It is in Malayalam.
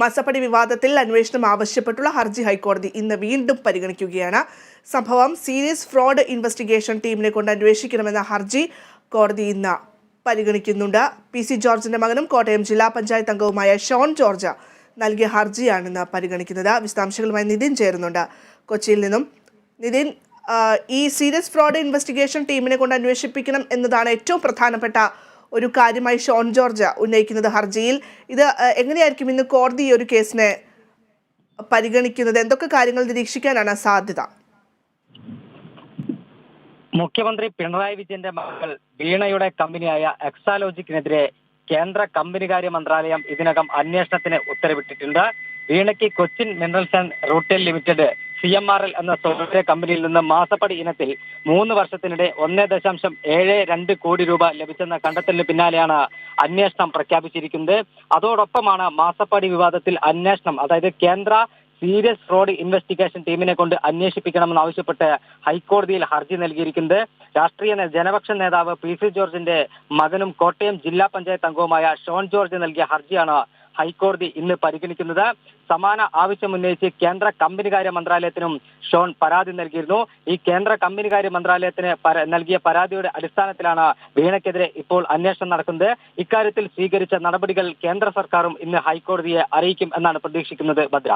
മാസപ്പടി വിവാദത്തിൽ അന്വേഷണം ആവശ്യപ്പെട്ടുള്ള ഹർജി ഹൈക്കോടതി ഇന്ന് വീണ്ടും പരിഗണിക്കുകയാണ്. സംഭവം സീരിയസ് ഫ്രോഡ് ഇൻവെസ്റ്റിഗേഷൻ ടീമിനെ കൊണ്ട് അന്വേഷിക്കണമെന്ന ഹർജി കോടതി ഇന്ന് പരിഗണിക്കുന്നുണ്ട്. പി സി ജോർജിന്റെ മകനും കോട്ടയം ജില്ലാ പഞ്ചായത്ത് അംഗവുമായ ഷോൺ ജോർജ് നൽകിയ ഹർജിയാണെന്ന് പരിഗണിക്കുന്നത്. വിശദാംശങ്ങളുമായി നിതിൻ ചേരുന്നുണ്ട്. കൊച്ചിയിൽ നിന്നും നിതിൻ ഈ സീരിയസ് ഫ്രോഡ് ഇൻവെസ്റ്റിഗേഷൻ ടീമിനെ കൊണ്ട് അന്വേഷിപ്പിക്കണം എന്നതാണ് ഏറ്റവും പ്രധാനപ്പെട്ട ഒരു കാര്യമായി ഷോൺ ജോർജ് ഉന്നയിക്കുന്നത് ഹർജിയിൽ. ഇത് എങ്ങനെയായിരിക്കും ഇന്ന് കോടതി ഈ ഒരു കേസിനെ പരിഗണിക്കുന്നത്? എന്തൊക്കെ കാര്യങ്ങൾ നിരീക്ഷിക്കാനാണ് സാധ്യത? മുഖ്യമന്ത്രി പിണറായി വിജയന്റെ മകൾ വീണയുടെ കമ്പനിയായ എക്സാലോജിക്കിനെതിരെ കേന്ദ്ര കമ്പനികാര്യ മന്ത്രാലയം ഇതിനകം അന്വേഷണത്തിന് ഉത്തരവിട്ടിട്ടുണ്ട്. വീണയ്ക്ക് Cochin minerals and rutile limited C M R L എന്ന സ്വകാര്യ കമ്പനിയിൽ നിന്ന് മാസപ്പടി ഇനത്തിൽ മൂന്ന് വർഷത്തിനിടെ ഒന്നേ ദശാംശം ഏഴ് രണ്ട് കോടി രൂപ ലഭിച്ചെന്ന കണ്ടെത്തലിന് പിന്നാലെയാണ് അന്വേഷണം പ്രഖ്യാപിച്ചിരിക്കുന്നത്. അതോടൊപ്പമാണ് മാസപ്പടി വിവാദത്തിൽ അന്വേഷണം അതായത് കേന്ദ്ര സീരിയസ് ഫ്രോഡ് ഇൻവെസ്റ്റിഗേഷൻ ടീമിനെ കൊണ്ട് അന്വേഷിപ്പിക്കണമെന്ന് ആവശ്യപ്പെട്ട് ഹൈക്കോടതിയിൽ ഹർജി നൽകിയിരിക്കുന്നത്. രാഷ്ട്രീയ ജനപക്ഷ നേതാവ് പി സി ജോർജിന്റെ മകനും കോട്ടയം ജില്ലാ പഞ്ചായത്ത് അംഗവുമായ ഷോൺ ജോർജ് നൽകിയ ഹർജിയാണ് ഹൈക്കോടതി ഇന്ന് പരിഗണിക്കുന്നത്. സമാന ആവശ്യം ഉന്നയിച്ച് കേന്ദ്ര കമ്പനികാര്യ മന്ത്രാലയത്തിനും ഷോൺ പരാതി നൽകിയിരുന്നു. ഈ കേന്ദ്ര കമ്പനികാര്യ മന്ത്രാലയത്തിന് നൽകിയ പരാതിയുടെ അടിസ്ഥാനത്തിലാണ് വീണയ്ക്കെതിരെ ഇപ്പോൾ അന്വേഷണം നടക്കുന്നത്. ഇക്കാര്യത്തിൽ സ്വീകരിച്ച നടപടികൾ കേന്ദ്ര സർക്കാരും ഇന്ന് ഹൈക്കോടതിയെ അറിയിക്കും എന്നാണ് പ്രതീക്ഷിക്കുന്നത് ഭദ്ര.